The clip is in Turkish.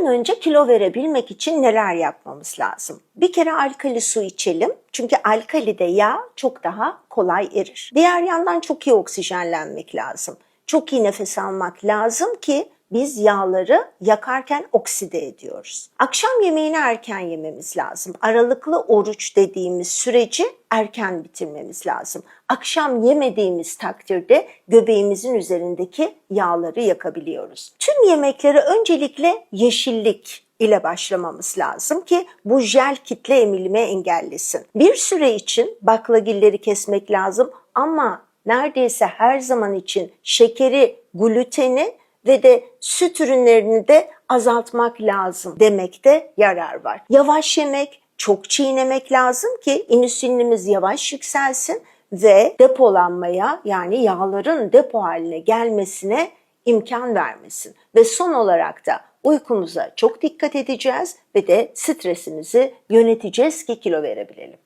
an önce kilo verebilmek için neler yapmamız lazım? Bir kere alkali su içelim. Çünkü alkalide yağ çok daha kolay erir. Diğer yandan çok iyi oksijenlenmek lazım. Çok iyi nefes almak lazım ki biz yağları yakarken okside ediyoruz. Akşam yemeğini erken yememiz lazım. Aralıklı oruç dediğimiz süreci erken bitirmemiz lazım. Akşam yemediğimiz takdirde göbeğimizin üzerindeki yağları yakabiliyoruz. Tüm yemeklere öncelikle yeşillik ile başlamamız lazım ki bu jel kitle emilimi engellesin. Bir süre için baklagilleri kesmek lazım ama neredeyse her zaman için şekeri, gluteni ve de süt ürünlerini de azaltmak lazım demekte yarar var. Yavaş yemek, çok çiğnemek lazım ki insülinimiz yavaş yükselsin ve depolanmaya yani yağların depo haline gelmesine imkan vermesin. Ve son olarak da uykumuza çok dikkat edeceğiz ve de stresimizi yöneteceğiz ki kilo verebilelim.